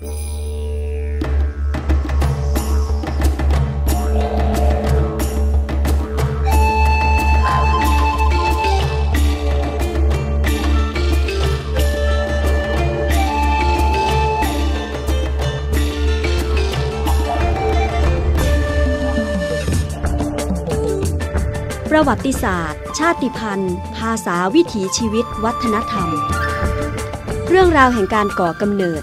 ประวัติศาสตร์ ชาติพันธุ์ ภาษาวิถีชีวิต วัฒนธรรม เรื่องราวแห่งการก่อกำเนิด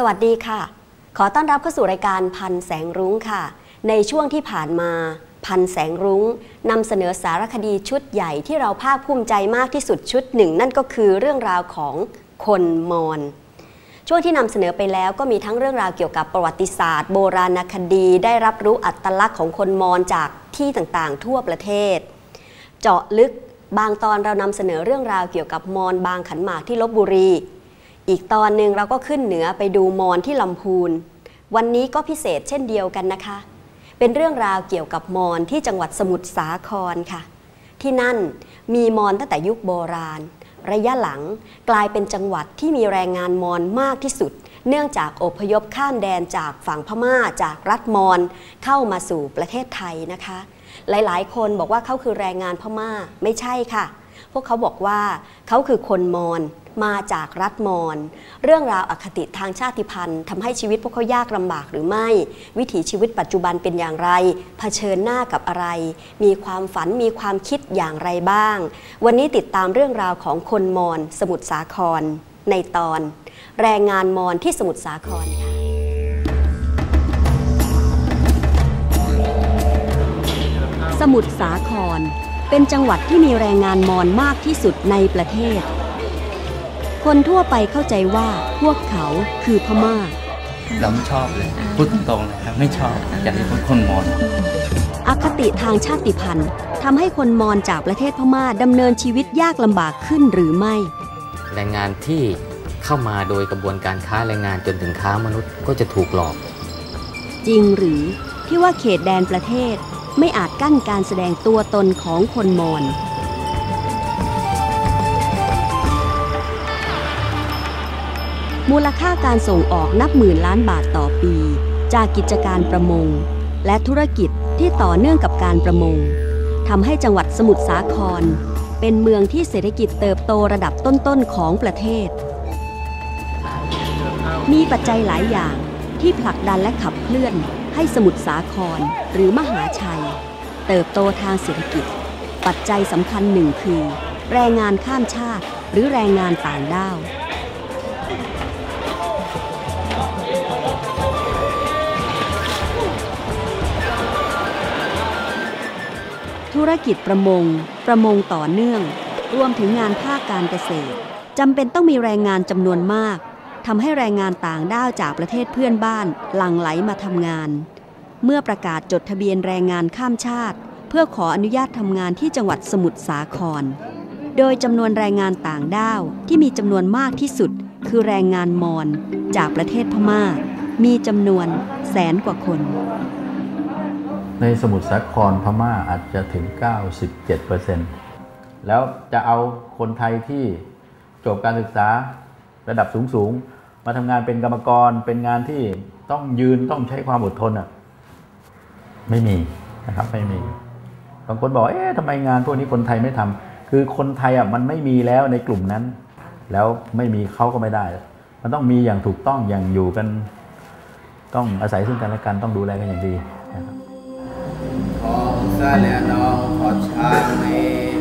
สวัสดีค่ะ ขอต้อนรับเข้าสู่รายการพันแสงรุ้งค่ะ ในช่วงที่ผ่านมาพันแสงรุ้งนำเสนอสารคดีชุดใหญ่ที่เราภาคภูมิใจมากที่สุดชุดหนึ่ง นั่นก็คือเรื่องราวของคนมอญช่วงที่นำเสนอไปแล้วก็มีทั้งเรื่องราวเกี่ยวกับประวัติศาสตร์ โบราณคดี ได้รับรู้อัตลักษณ์ของคนมอญจากที่ต่างๆ ทั่วประเทศ เจาะลึกบางตอนเรานำเสนอเรื่องราวเกี่ยวกับมอญบางขันหมากที่ลบบุรี อีกตอนหนึ่งเราก็ขึ้นเหนือไปดูมอญที่ลำพูน วันนี้ก็พิเศษเช่นเดียวกันนะคะ เป็นเรื่องราวเกี่ยวกับมอญที่จังหวัดสมุทรสาครค่ะ ที่นั่นมีมอญตั้งแต่ยุคโบราณ ระยะหลังกลายเป็นจังหวัดที่มีแรงงานมอญมากที่สุด เนื่องจากอพยพข้ามแดนจากฝั่งพม่าจากรัฐมอญเข้ามาสู่ประเทศไทยนะคะ หลายๆ คนบอกว่าเขาคือแรงงานพม่าไม่ใช่ค่ะ พวกเขาบอกว่าเขาคือคนมอญ มาจากรัฐมอญเรื่องราวอคติทางชาติพันธุ์ทำให้ชีวิตพวกเขายากลำบากหรือไม่ วิถีชีวิตปัจจุบันเป็นอย่างไร เผชิญหน้ากับอะไร มีความฝันมีความคิดอย่างไรบ้าง วันนี้ติดตามเรื่องราวของคนมอญสมุทรสาคร ในตอน แรงงานมอญที่สมุทรสาครค่ะสมุทรสาครเป็นจังหวัดที่มีแรงงานมอญมากที่สุดในประเทศ คนทั่วไปเข้าใจว่าพวกเขาคือพม่า เราไม่ชอบเลยพูดตรงๆเลยครับไม่ชอบอยากให้คนคนมอญอคติทางชาติพันธุ์ทำให้คนมอญจากประเทศพม่าดำเนินชีวิตยากลำบากขึ้นหรือไม่ แรงงานที่เข้ามาโดยกระบวนการค้าแรงงานจนถึงค้ามนุษย์ก็จะถูกหลอก จริงหรือที่ว่าเขตแดนประเทศไม่อาจกั้นการแสดงตัวตนของคนมอญ มูลค่าการส่งออกนับหมื่นล้านบาทต่อปี จากกิจการประมง และธุรกิจที่ต่อเนื่องกับการประมงทำให้จังหวัดสมุทรสาคร เป็นเมืองที่เศรษฐกิจเติบโตระดับต้นๆของประเทศ มีปัจจัยหลายอย่างที่ผลักดันและขับเคลื่อนให้สมุทรสาครหรือมหาชัย เติบโตทางเศรษฐกิจ ปัจจัยสำคัญหนึ่งคือ แรงงานข้ามชาติ หรือแรงงานต่างด้าว ธุรกิจประมง ประมงต่อเนื่อง รวมถึงงานภาคการเกษตรจำเป็นต้องมีแรงงานจำนวนมากทำให้แรงงานต่างด้าวจากประเทศเพื่อนบ้านหลั่งไหลมาทำงาน เมื่อประกาศจดทะเบียนแรงงานข้ามชาติ เพื่อขออนุญาตทำงานที่จังหวัดสมุทรสาคร โดยจำนวนแรงงานต่างด้าวที่มีจำนวนมากที่สุด คือแรงงานมอญจากประเทศพม่า มีจำนวนแสนกว่าคน ในสมุทรสาครพม่าอาจจะถึง 97%แล้วจะเอาคนไทยที่จบการศึกษาระดับสูงๆ มาทำงานเป็นกรรมกรเป็นงานที่ต้องยืนต้องใช้ความอดทนอะไม่มีนะครับไม่มี บางคนบอกเอ๊ะทำไมงานพวกนี้คนไทยไม่ทำคือคนไทยอะมันไม่มีแล้วในกลุ่มนั้น แล้วไม่มีเขาก็ไม่ได้ มันต้องมีอย่างถูกต้องอย่างอยู่กัน ต้องอาศัยซึ่งกันและกันต้องดูแลกันอย่างดีนะครับ ของซาเลนองขอชาเม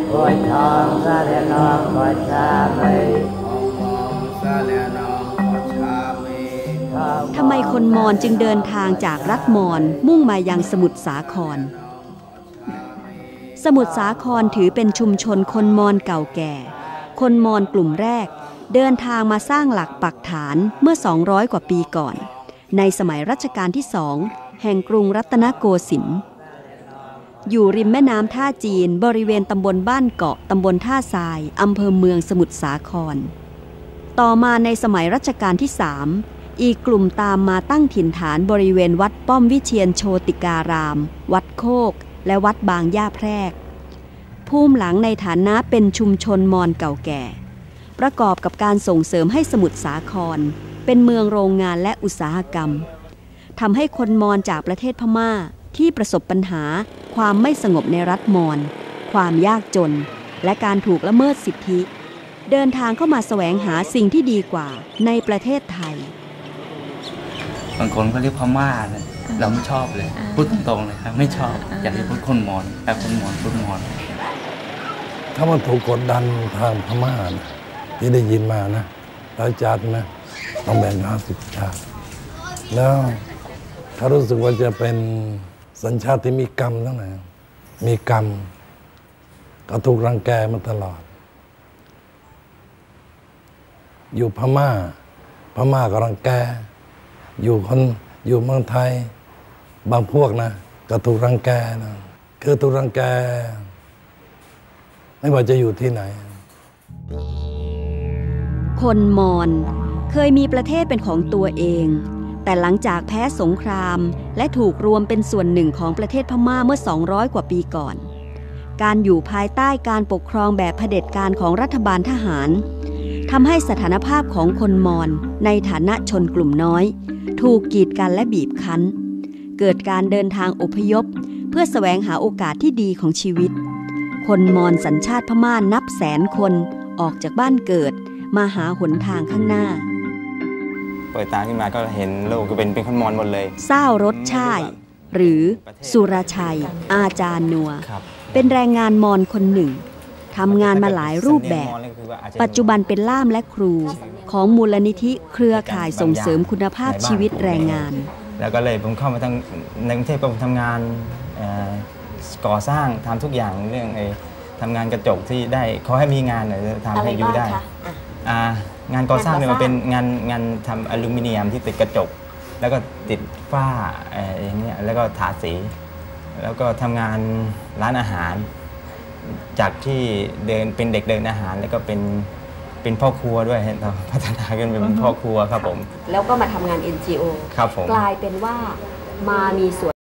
ปวดท้องซาเลนองปวดชาไปของมองซาเลนองขอชาเมทำไมคนมอญจึงเดินทางจากรัฐมอญมุ่งมายังสมุทรสาคร สมุทรสาครถือเป็นชุมชนคนมอญเก่าแก่ คนมอญกลุ่มแรก เดินทางมาสร้างหลักปักฐานเมื่อ 200 กว่าปีก่อน ในสมัยรัชกาลที่สองแห่งกรุงรัตนโกสินทร์ อยู่ริมแม่น้ำท่าจีน บริเวณตำบลบ้านเกาะตำบลท่าทรายอำเภอเมืองสมุทรสาคร ต่อมาในสมัยรัชกาลที่สามอีกกลุ่มตามมาตั้งถิ่นฐานบริเวณวัดป้อมวิเชียนโชติการาม วัดโคก และวัดบางย่าแพรก ภูมิหลังในฐานะเป็นชุมชนมอญเก่าแก่ ประกอบกับการส่งเสริมให้สมุทรสาคร เป็นเมืองโรงงานและอุตสาหกรรมทำให้คนมอญจากประเทศพม่า ที่ประสบปัญหาความไม่สงบในรัฐมอญความยากจน และการถูกละเมิดสิทธิ เดินทางเข้ามาแสวงหาสิ่งที่ดีกว่าในประเทศไทย บางคนก็เรียกพม่าเนี่ยเราไม่ชอบเลย พูดตรงๆเลยครับไม่ชอบอยากให้พูดคนมอญแต่คนมอญพูดมอญถ้ามันถูกกดดันทางพม่านะที่ได้ยินมานะพระอาจารย์นะต้องแบ่งห้าสิบชาติแล้วถ้ารู้สึกว่าจะเป็น สัญชาติที่มีกรรมทั้งนั้นมีกรรม ก็ถูกรังแกมาตลอด อยู่พม่า พม่าก็รังแก อยู่คนอยู่เมืองไทย บางพวกนะก็ถูกรังแกนะคือถูกรังแก ไม่ว่าจะอยู่ที่ไหน คนมอญเคยมีประเทศเป็นของตัวเอง แต่หลังจากแพ้สงคราม และถูกรวมเป็นส่วนหนึ่งของประเทศพม่าเมื่อ 200 กว่าปีก่อน การอยู่ภายใต้การปกครองแบบเผด็จการของรัฐบาลทหารทำให้สถานภาพของคนมอญในฐานะชนกลุ่มน้อย ถูกกีดกันและบีบคั้น เกิดการเดินทางอพยพ เพื่อแสวงหาโอกาสที่ดีของชีวิต คนมอญสัญชาติพม่านับแสนคนออกจากบ้านเกิด มาหาหนทางข้างหน้า ปิดตาขึ้นมาก็เห็นโลกก็เป็นเป็นคนมอญหมดเลยเศร้ารสชาย หรือสุรชัย อาจารย์นัวครับเป็นแรงงานมอญคนหนึ่งทำงานมาหลายรูปแบบ ปัจจุบันเป็นล่ามและครูของมูลนิธิเครือข่ายส่งเสริมคุณภาพชีวิตแรงงาน แล้วก็เลยผมเข้ามาทางในกรุงเทพก็ผมทำงานเอ่อก่อสร้างทำทุกอย่างเรื่องไอ้ทำงานกระจกที่ได้ขอให้มีงานหน่อยจะทำให้อยู่ได้อ่า งานก่อสร้างเนี่ยมันเป็นงานงานทำอลูมิเนียมที่ติดกระจก แล้วก็ติดฝ้าเอ่ออย่างเงี้ยแล้วก็ทาสี แล้วก็ทำงานร้านอาหาร จากที่เดินเป็นเด็กเดินอาหารแล้วก็เป็นเป็นพ่อครัวด้วยฮะเราพัฒนาขึ้นเป็นพ่อครัวครับผม แล้วก็มาทำงาน NGO ครับผมกลายเป็นว่ามามีส่วน